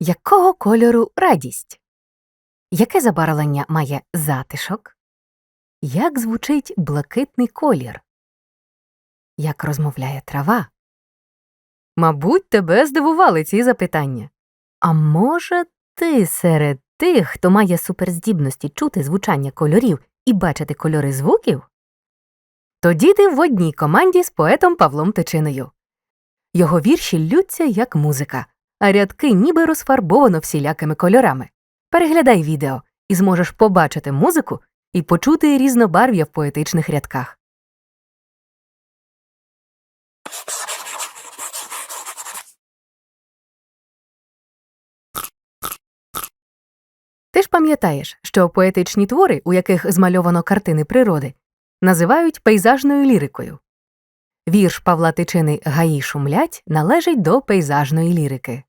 Якого кольору радість? Яке забарвлення має затишок? Як звучить блакитний колір? Як розмовляє трава? Мабуть, тебе здивували ці запитання. А може, ти серед тих, хто має суперздібності чути звучання кольорів і бачити кольори звуків? Тоді ти в одній команді з поетом Павлом Тичиною. Його вірші ллються як музика, а рядки ніби розфарбовано всілякими кольорами. Переглядай відео і зможеш побачити музику і почути різнобарв'я в поетичних рядках. Ти ж пам'ятаєш, що поетичні твори, у яких змальовано картини природи, називають пейзажною лірикою. Вірш Павла Тичини Гаї шумлять належить до пейзажної лірики.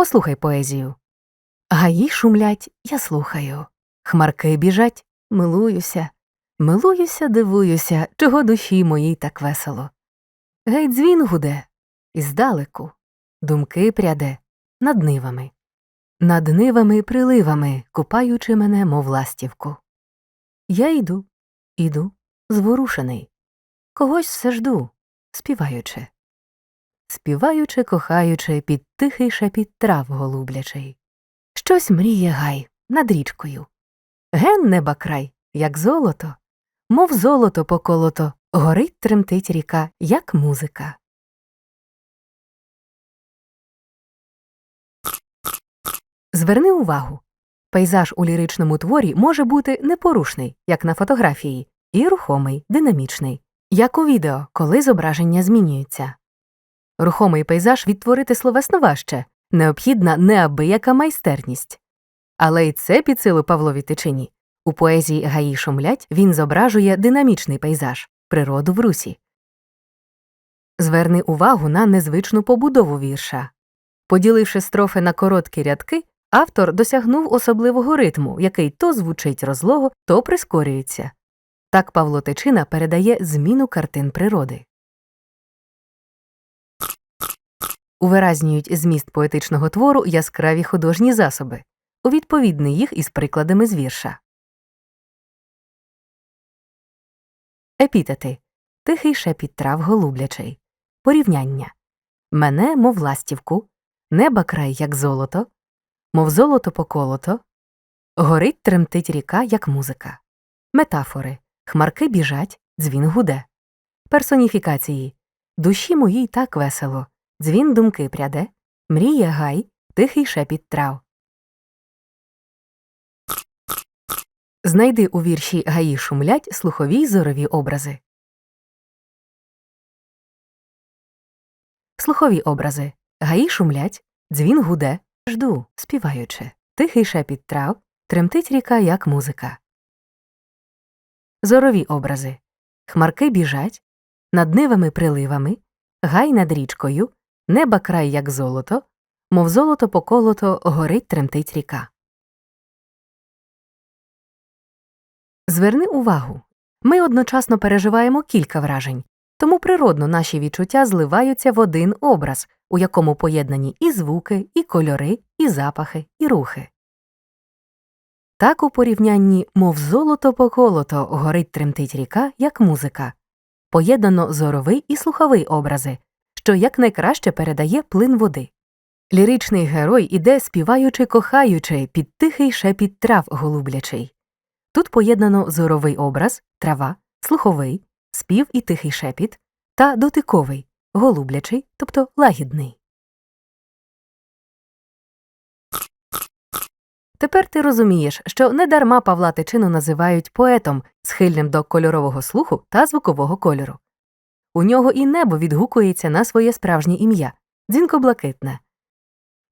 Послухай поезію. Гаї шумлять, я слухаю. Хмарки біжать, милуюся. Милуюся, дивуюся, чого душі моїй так весело. Гей дзвін гуде, іздалеку, думки пряде над нивами. Над нивами приливами, купаючи мене, мов ластівку. Я йду, іду, зворушений. Когось все жду, співаючи. Співаючи, кохаючи під тихий шепіт трав голублячий. Щось мріє гай над річкою. Ген неба край, як золото, мов золото поколото, горить тремтить ріка, як музика. Зверни увагу. Пейзаж у ліричному творі може бути непорушний, як на фотографії, і рухомий, динамічний, як у відео, коли зображення змінюються. Рухомий пейзаж відтворити словесно важче, необхідна неабияка майстерність. Але й це під силу Павлові Тичині. У поезії Гаї шумлять він зображує динамічний пейзаж, природу в русі. Зверни увагу на незвичну побудову вірша. Поділивши строфи на короткі рядки, автор досягнув особливого ритму, який то звучить розлого, то прискорюється. Так Павло Тичина передає зміну картин природи. Увиразнюють зміст поетичного твору яскраві художні засоби, увідповідни їх із прикладами з вірша. Епітети Тихий шепіт трав голублячий. Порівняння Мене, мов ластівку, неба край, як золото, мов золото поколото, горить тремтить ріка, як музика. Метафори Хмарки біжать, дзвін гуде. Персоніфікації Душі моїй так весело. Дзвін думки пряде, мріє гай, тихий шепіт трав. Знайди у вірші Гаї шумлять слухові й зорові образи. Слухові образи Гаї шумлять, дзвін гуде, жду, співаючи, тихий шепіт трав, тремтить ріка, як музика. Зорові образи Хмарки біжать, над нивами приливами, гай над річкою, неба край, як золото, мов золото поколото горить тремтить ріка. Зверни увагу ми одночасно переживаємо кілька вражень, тому природно наші відчуття зливаються в один образ, у якому поєднані і звуки, і кольори, і запахи, і рухи. Так у порівнянні, мов золото поколото, горить тремтить ріка, як музика, поєднано зоровий і слуховий образи, що якнайкраще передає плин води. Ліричний герой іде співаючи, кохаючи під тихий шепіт трав голублячий. Тут поєднано зоровий образ, трава, слуховий, спів і тихий шепіт та дотиковий, голублячий, тобто лагідний. Тепер ти розумієш, що недарма Павла Тичину називають поетом, схильним до кольорового слуху та звукового кольору. У нього і небо відгукується на своє справжнє ім'я дзвінкоблакитне.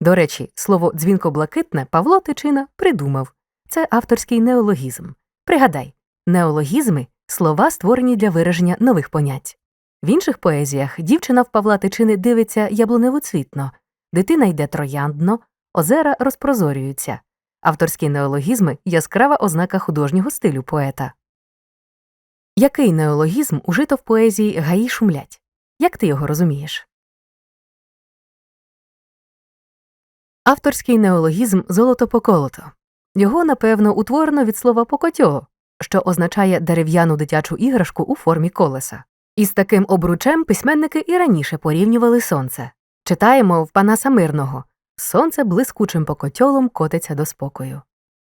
До речі, слово дзвінкоблакитне Павло Тичина придумав це авторський неологізм. Пригадай, неологізми слова створені для вираження нових понять. В інших поезіях дівчина в Павла Тичини дивиться яблуневоцвітно, дитина йде трояндно, озера розпрозорюються. Авторські неологізми яскрава ознака художнього стилю поета. Який неологізм ужито в поезії Гаї шумлять? Як ти його розумієш? Авторський неологізм золото поколото. Його, напевно, утворено від слова покотьо, що означає дерев'яну дитячу іграшку у формі колеса. Із таким обручем письменники і раніше порівнювали сонце. Читаємо в Панаса Мирного Сонце блискучим покотьолом котиться до спокою.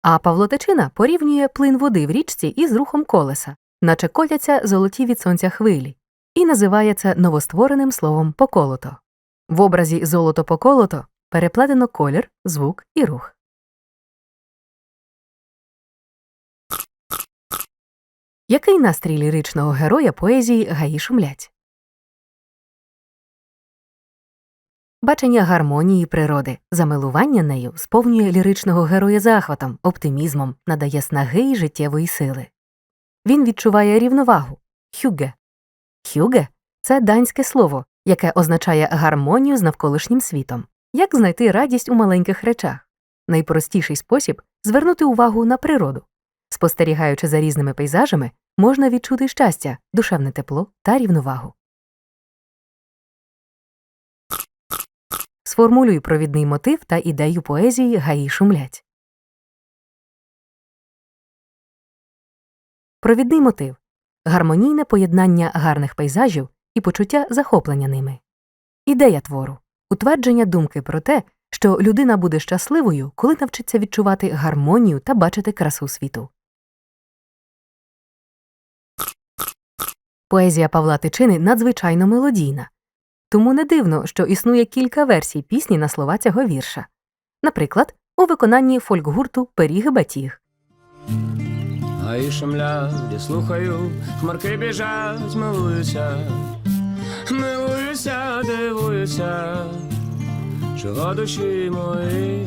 А Павло Тичина порівнює плин води в річці із рухом колеса, наче котяться золоті від сонця хвилі, і називає це новоствореним словом поколото. В образі золото поколото переплетено колір, звук і рух. Який настрій ліричного героя поезії гаї шумлять? Бачення гармонії природи, замилування нею сповнює ліричного героя захватом, оптимізмом, надає снаги й життєвої сили. Він відчуває рівновагу хюге. Хюге це данське слово, яке означає гармонію з навколишнім світом. Як знайти радість у маленьких речах? Найпростіший спосіб звернути увагу на природу. Спостерігаючи за різними пейзажами, можна відчути щастя, душевне тепло та рівновагу. Сформулюй провідний мотив та ідею поезії гаї шумлять. Провідний мотив гармонійне поєднання гарних пейзажів і почуття захоплення ними. Ідея твору утвердження думки про те, що людина буде щасливою, коли навчиться відчувати гармонію та бачити красу світу. Поезія Павла Тичини надзвичайно мелодійна. Тому не дивно, що існує кілька версій пісні на слова цього вірша. Наприклад, у виконанні фольк-гурту Пиріг Батіг. Гаї шумлять, слухаю, хмарки біжать, милуюся, милуюся, дивуюся, чого душі мої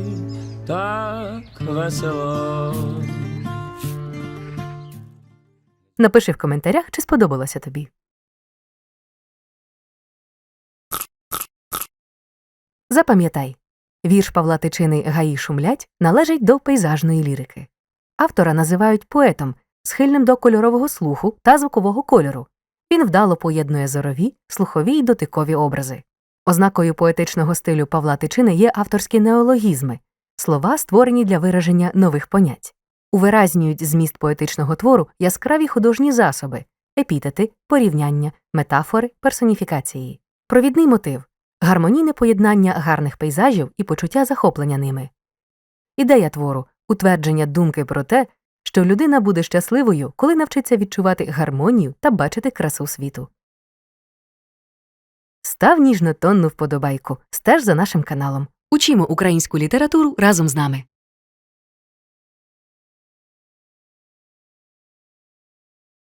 так весело. Напиши в коментарях, чи сподобалося тобі. Запам'ятай, вірш Павла Тичини Гаї шумлять належить до пейзажної лірики. Автора називають поетом, схильним до кольорового слуху та звукового кольору. Він вдало поєднує зорові, слухові й дотикові образи. Ознакою поетичного стилю Павла Тичини є авторські неологізми слова, створені для вираження нових понять. Увиразнюють зміст поетичного твору яскраві художні засоби, епітети, порівняння, метафори, персоніфікації. Провідний мотив гармонійне поєднання гарних пейзажів і почуття захоплення ними. Ідея твору утвердження думки про те, що людина буде щасливою, коли навчиться відчувати гармонію та бачити красу світу. Став ніжно тонну вподобайку, стеж за нашим каналом. Учімо українську літературу разом з нами.